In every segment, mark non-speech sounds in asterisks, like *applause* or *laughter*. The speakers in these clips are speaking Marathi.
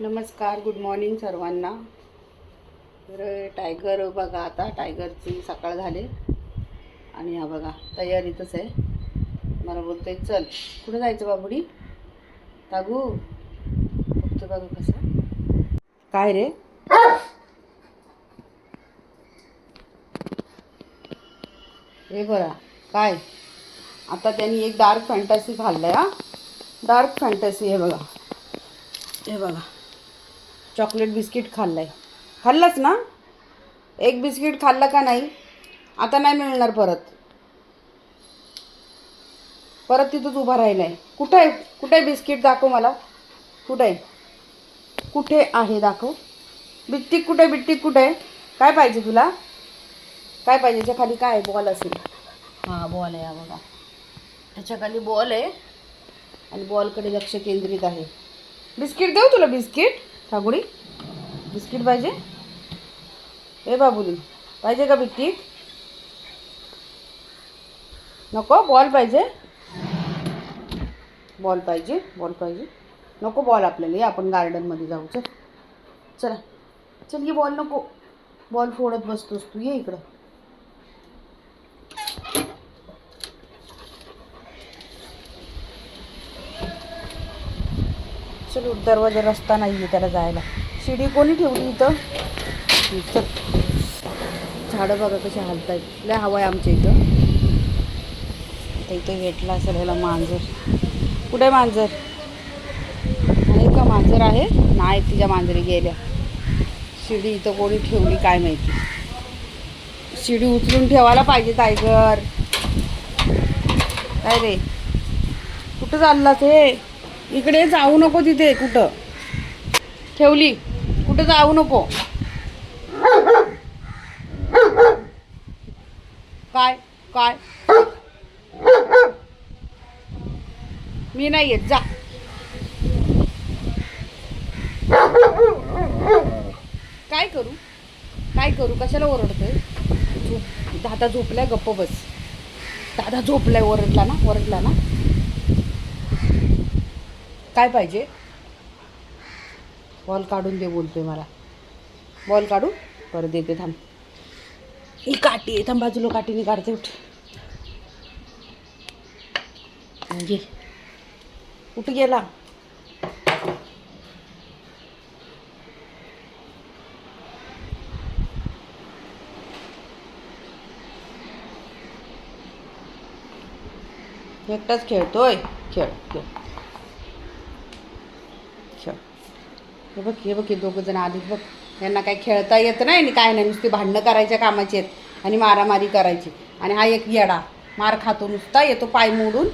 नमस्कार गुड मॉर्निंग सर्वांना. तर टायगर बघा आता टायगरची सकाळ झाली. आणि हा बघा तयारीतच आहे. मला बोलतोय चल कुठं जायचं बाबुडी? तागू बघतो बघा कसं. काय रे? हे बरा काय? आता त्यांनी एक डार्क फॅन्टसी आहे हा. डार्क फॅन्टसी हे बघा. हे बघा. चॉकलेट बिस्किट खाल्लंय. खाल्लंच ना? एक बिस्किट खाल्लं का नाही? आता नाही मिळणार परत. परत तिथंच उभा राहिला आहे कुठं आहे? कुठे आहे बिस्किट? दाखव मला. कुठं आहे? कुठे आहे? दाखव. बिट्टिक कुठे आहे? बिट्टिक कुठे आहे? काय पाहिजे तुला? काय पाहिजे? याच्या खाली काय आहे? बॉल असेल. हां बॉल आहे हा बघा. ह्याच्या खाली बॉल आहे. आणि बॉलकडे लक्ष केंद्रित आहे. बिस्किट देऊ तुला बिस्किट? ठाकुडी बिस्किट पाहिजे ए बाबुली पाहिजे का बिस्किट नको बॉल पाहिजे बॉल पाहिजे बॉल पाहिजे नको बॉल आपल्याला ये आपण गार्डनमध्ये जाऊ चल चला चल ये बॉल नको बॉल फोडत बसतोस तू ये इकडं चल दरवाजा रस्ता नाही आहे त्याला जायला. शिडी कोणी ठेवली इथं? चल. झाडं बघा कशी हालतायत. लय हवं आहे आमच्या इथं. इथं भेटला असेल ह्याला मांजर. कुठे मांजर? आहे का मांजर आहे? नाही तिच्या मांजरी गेल्या. शिडी इथं कोणी ठेवली काय माहिती? शिडी उचलून ठेवायला पाहिजे टायगर. काय रे? कुठं चाललास हे? इकडे जाऊ नको तिथे कुठं? ठेवली. कुठं जाऊ नको? काय? काय? मी नाही येत जा. काय करू? काय करू? कशाला ओरडतोय? झोप दादा झोपलाय गप्प बस. दादा झोपलाय ओरडला ना ओरडला ना. काय पाहिजे? बॉल काढून दे बोलतोय मला. बॉल काढू परत देते थांब. ही काठी आहे थांब बाजूला काठीने काढते उठ. म्हणजे उठ गेला. एकटाच खेळतोय? खेळ खेळ. हे बघ हे बघ हे दोघं जण आलीत बघ. यांना काही खेळता येत नाही आणि काय नाही. नुसती भांडणं करायच्या कामाची आहेत आणि मारामारी करायची. आणि हा एक येडा. मार खातो नुसता येतो पाय मोडून.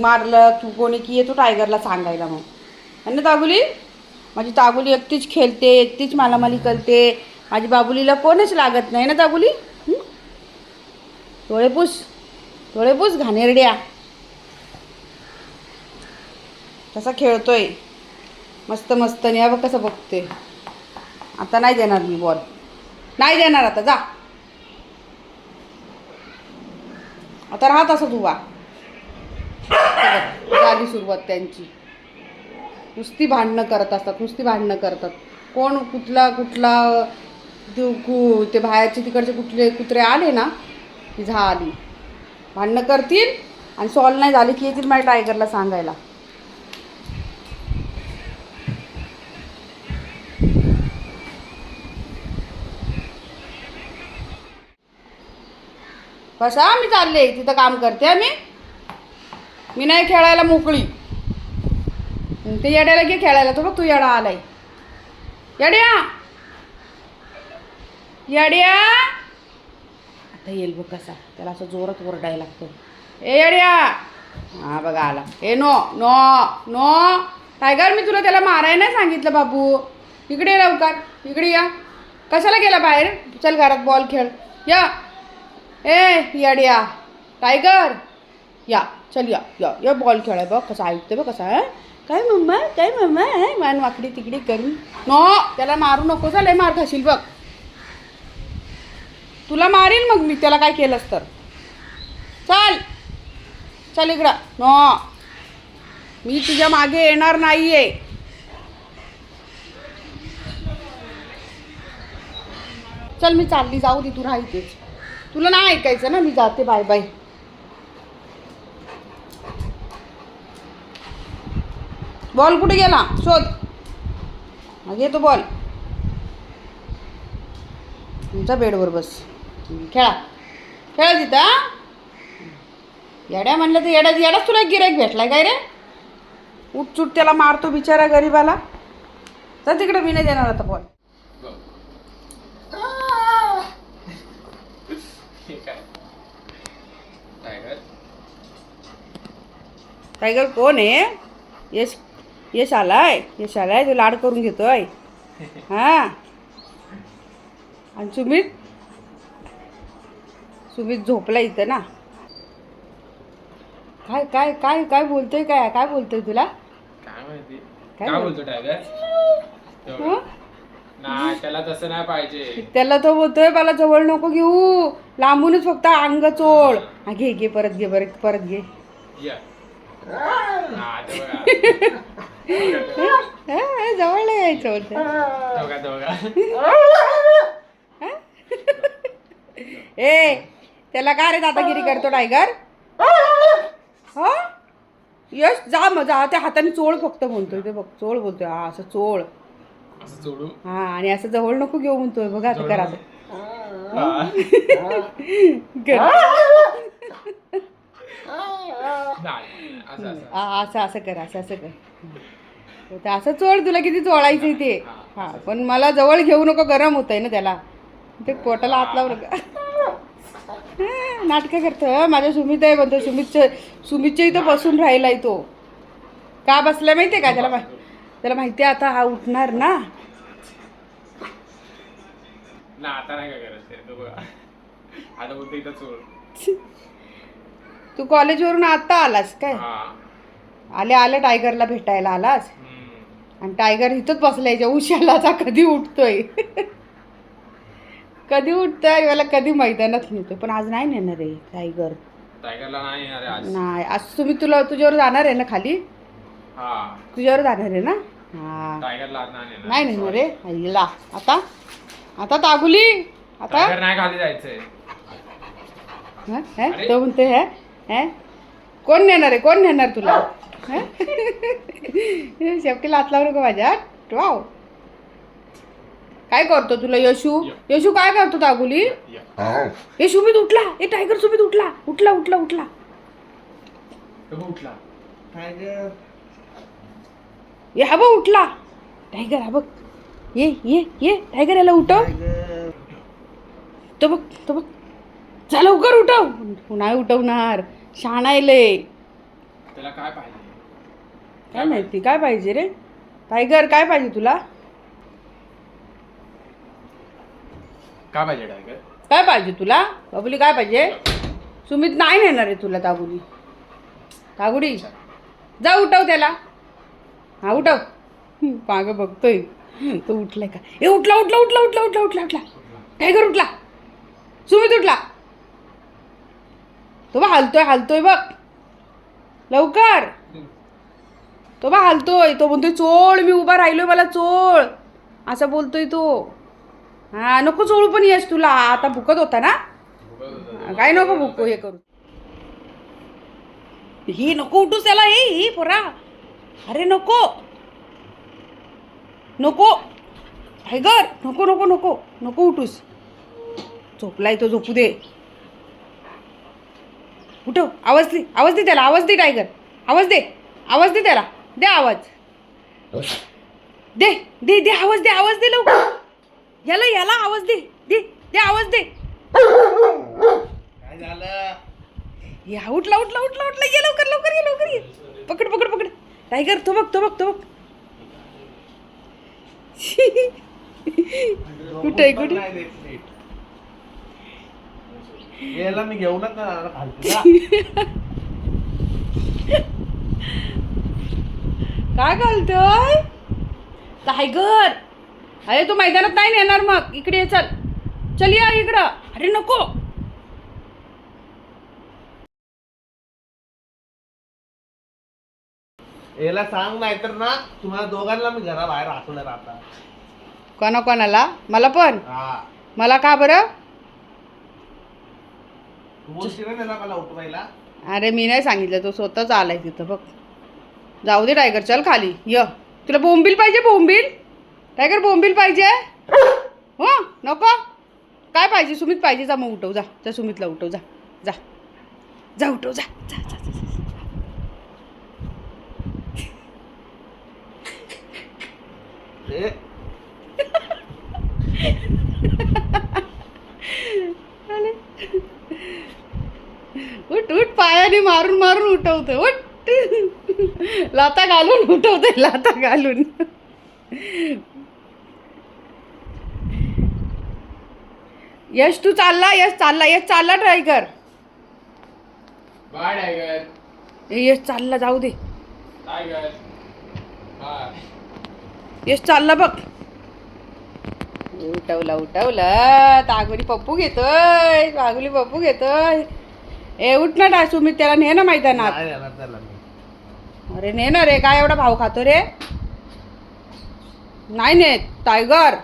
मारलं तू कोणी की येतो टायगरला सांगायला मग. आणि ना तागुली माझी तागुली एकटीच खेळते एकटीच मालामाली करते. माझी बाबुलीला कोणच लागत नाही ना तागुली डोळेपूस डोळेपूस घाणेरड्या. तसा खेळतोय. मस्त मस्त. आणि बघ कसं बघते. आता नाही देणार मी बॉल नाही देणार आता जा. आता राहत असं उभा झाली सुरुवात त्यांची. नुसती भांडणं करत असतात नुसती भांडणं करतात. कोण कुठला कुठला ते कु ते बाहेरचे तिकडचे कुठले कुत्रे आले ना की झाली. भांडणं करतील आणि सॉल्व नाही झाली की येतील मला टायगरला सांगायला. कसा मी चालले? तिथं काम करते मी मी नाही खेळायला मोकळी. ते येड्याला घे खेळायला. तो बघ तू येडा आलाय. येड्या! येड्या! आता येईल बघ कसा. त्याला असं जोरात ओरडायला लागतं. ए येड्या! हा बघा आला. ए नो नो नो. टायगर मी तुला त्याला मारायला नाही सांगितलं बाबू. इकडे लवकर. इकडे या. कशाला गेला बाहेर? चल घरात बॉल खेळ. या. ए येड्या टायगर या चल या या या बॉल खेळाय बघ कसा ऐकते बघ कसा आहे काय मम्मा काय मम्मा आहे मान वाकडी तिकडी करून. नो त्याला मारू नको झालं मार खाशील बघ. तुला मारेन मग मी त्याला काय केलंस तर. चल चल इकडं. नो मी तुझ्या मागे येणार नाहीये. चल मी चालली जाऊ दे तू राहायचीच तुला नाही ऐकायचं ना मी जाते बाय बाय. बॉल कुठे गेला? शोध. मग येतो बॉल. तुमचा बेडवर बस. खेळा. खेळा तिथं येड्या म्हणलं तर येड्या येडाच तुला गिरायक भेटलाय काय रे? उठचूट त्याला मारतो बिचारा गरीबाला. तर तिकडे मी नाही देणार आता बॉल ठीक आहे टायगर टायगर कोण आहे? यश यश आलाय? यश आलाय तो लाड करून घेतोय. हा. आणि सुमित? सुमित झोपला इथं ना. काय काय काय काय बोलतोय काय? काय बोलतोय तुला? काय बोलतो टायगर? नाही त्याला तसं नाही पाहिजे. त्याला तो बोलतोय मला जवळ नको घेऊ. लांबूनच फक्त अंग चोळ. घे घे परत घे परत परत घे. जवळ नाही यायचं होतं. ए त्याला काय रे दादागिरी करतो टायगर? हा? यश जा मग जा. त्या हाताने चोळ फक्त म्हणतोय ते बघ. चोळ बोलतोय. हा असं चोळ. हा आणि असं जवळ नको घेऊ म्हणतोय. बघा आता. *laughs* कर. नाही, असं असं आ- असं असं कर असं असं कर. तर असं चोळ तुला किती चोळायचं ते. हा पण मला जवळ घेऊ नको गरम होत आहे ना त्याला. ते पोटाला हात लावू नका. नाटकं करतो माझ्या सुमित आहे म्हणतो सुमितच्या सुमितच्या इथं बसून राहिलाय तो. का बसलाय माहितीये का त्याला मा- त्याला माहिती आहे आता हा उठणार ना? ना आता नाही काय ते बघा. आता बोलतो इथं चोळ. तू कॉलेजवरून आता आलास काय? हा. आले आले टायगरला भेटायला आलास. आणि टायगर इथंच बसलाय उशालाचा कधी उठतोय. *laughs* कधी उठतोय मला कधी मैदानात नेतोय. पण आज नाही नेणार आहे टायगर. टायगरला नाही आज. नाही आज तुम्ही तुला तुझ्यावर जाणार आहे ना खाली? हा. तुझ्यावर जाणार आहे ना? हा. टायगरला नाही नेणार. रे आईला आता? आता तागुली? आता? नाही खाली जायचंय. तो म्हणतोय हं? हं? कोण नेणार आहे? कोण नेणार तुला? हं? शेपटीला हात लावू नको माझ्या वाव. काय करतो तुला यशू? यशू काय करतो तागुली या. हे. सुमित उठला. हे टायगर सुमित उठला. उठला उठला उठला. उठला. ये हा बघ उठला. टायगर हा बघ ये ये ये. टायगर याला उठव. तो बघ तो बघ. जा लवकर उठव. नाही उठवणार. शाणायले. त्याला काय पाहिजे? काय माहिती काय पाहिजे रे? टायगर काय पाहिजे तुला? काय पाहिजे टायगर? काय पाहिजे तुला? बाबुली काय पाहिजे? सुमित नाही नेणार आहे तुला तागुडी. तागुडी? जा उठव त्याला. हा उठव. मागं बघतोय. तो उठलाय का? ए उठला उठला उठला उठला उठला उठला उठला. टायगर उठला. सुमित उठला. तो बा हालतोय हालतोय बघ. लवकर. तो बा हालतोय. तो म्हणतोय चोळ मी उभा राहिलोय मला चोळ. असं बोलतोय तो. हा नको चोळू पण येस तुला. आता भुकत होता ना? काय नको भुकू हे करू. ही नको उठूस त्याला हे ही पोरा. अरे नको. नको. टायगर नको नको नको नको उठूस. झोपलाय तो झोपू दे. उठव आवाज दे आवाज दे त्याला आवाज दे टायगर आवाज दे आवाज दे त्याला. दे आवाज. दे दे दे आवाज दे आवाज दे लवकर. याला याला आवाज दे दे दे आवाज दे. काय झालं? या उठला उठला उठला उठला. ये लवकर लवकर ये लवकर ये. पकड पकड पकड. टायगर तो बघ तो बघ तो बघ कुठे आहे, कुठे. याला मी घेऊनच जाणार. काय घालतोय? टायगर. अरे तू मैदानात नाही नेणार मग. इकडे ये चल. चल या इकडं. अरे नको. याला सांग नाही तर ना तुम्हाला दोघांना मी घराबाहेर हाकलं राहता कोणा कोणाला? मला पण? हा. मला का बरं तू बोलशील ना त्याला मला उठवायला अरे मी नाही सांगितलं तो स्वतःच आलाय तिथं बघ. जाऊ दे टायगर चल खाली. य. तुला बोंबील पाहिजे बोंबील? टायगर बोंबील पाहिजे? हो नको. काय पाहिजे? सुमित पाहिजे जा मग उठव जा. जा सुमितला उठव जा. जा. जा उठव जा. जा जा, जा, *laughs* जा. ए, आले. उठ उठ पायाने मारून मारून उठवते. उठ. लाता घालून उठवते लाता घालून. यश तू चालला यश चालला यश चालला ट्राय कर. बाय टायगर ए, यश चालला जाऊ दे. यश चालला बघ. उठवला उठवला. तागुली पप्पू घेतोय तागुली पप्पू घेतोय. ए उठ ना टा सुमित त्याला ने ना मैदानात. नाही देणार त्याला मी अरे ने ना रे काय एवढा भाव खातो रे? नाही नेत टायगर.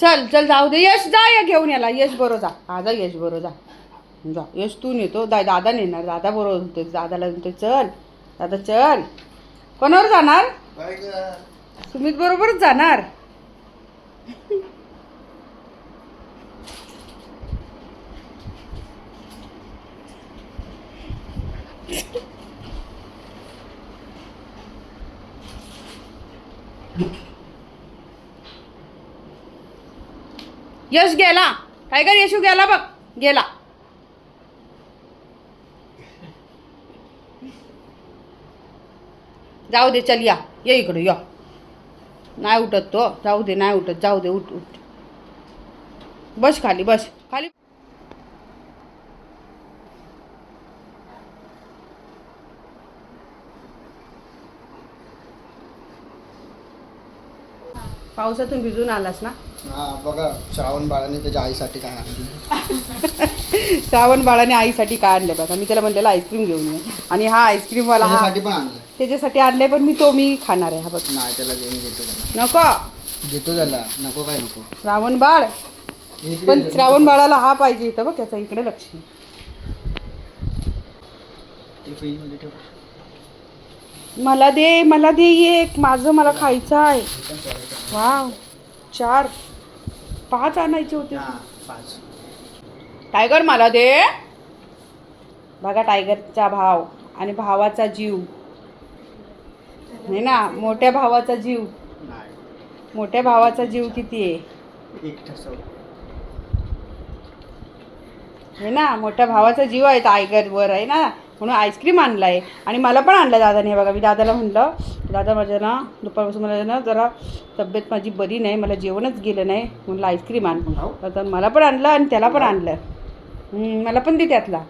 चल चल जाऊ दे. यश जा या घेऊन याला. यश बरो जा. हा जा यश बरो जा. जा यश तू नेतो. दा दादा नेणार. दादा बरोबर म्हणतोय दादाला म्हणतोय चल. दादा चल. कोणावर जाणार? सुमित बरोबरच जाणार. यश गेला. काय कर यशू गेला बघ. गेला. जाऊ दे चल या. ये इकडे या. नाही उठत तो. जाऊ दे नाही उठत. जाऊ दे उठ उठ. बस खाली बस. खाली. पावसातून भिजून आलास ना? हा बघा श्रावण बाळाने त्याच्या आईसाठी काय आणली? *laughs* श्रावण बाळाने आईसाठी काय आणलं बघा. मी त्याला म्हणलेलं आईस्क्रीम घेऊन ये. आणि हा आईस्क्रीमवाला हा पण आणलं. त्याच्यासाठी आणले पण मी तो मी खाणार आहे हा बघ. नाही त्याला त्याला. नको. घेतो त्याला. नको काय नको? श्रावण बाळ. इकडे पण दे. श्रावण बाळाला हा पाहिजे इथं बघ त्याचा इकडे लक्ष. ते फ्रीजमध्ये ठेव. मला दे मला दे एक. माझं मला खायचं आहे. वाव. चार. पाच आणायचे होते. हा पाच. टायगर मला दे. बघा टायगरचा भाव आणि भावाचा जीव. नाही ना मोठ्या भावाचा जीव. मोठ्या भावाचा जीव किती आहे? हे ना मोठ्या भावाचा जीव आहे टायगरवर आहे ना. म्हणून आईस्क्रीम आणला आहे आणि मला पण आणलं दादाने. हे बघा मी दादाला म्हणलं दादा माझ्या ना दुपारपासून मला ना जरा तब्येत माझी बरी नाही मला जेवणच गेलं नाही म्हणलं आईस्क्रीम आण. तर मला पण आणलं आणि त्याला पण आणलं. मला पण दे त्यातला.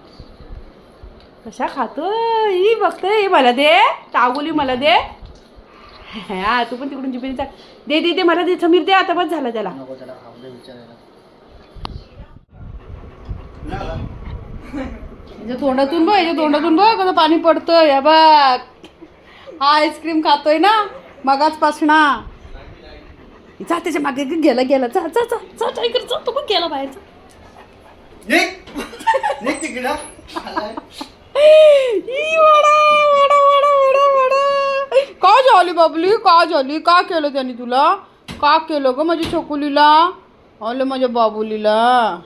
कशा खातो ही बघते ही मला दे. टागुली मला दे. हा तू पण तिकडून जिबेने चाल. दे दे दे मला दे. समीर दे आता. बस झालं त्याला. नको त्याला. आवडे विचारायला. याच्या तोंडातून बघ याच्या तोंडातून बघ. कसं पाणी पडतंय. या बघ. हा आईस्क्रीम खातोय ना? मगाच पासना जा त्याच्यामागे. गेला गेला. जा जा जा. जा टायगर जा तू पण गेला बाहेर. जा. तिकडं. का झाली बाबली? का झाली? का केलं त्याने तुला? का केलं ग माझ्या छोकुलीला? आलं माझ्या बाबुलीला.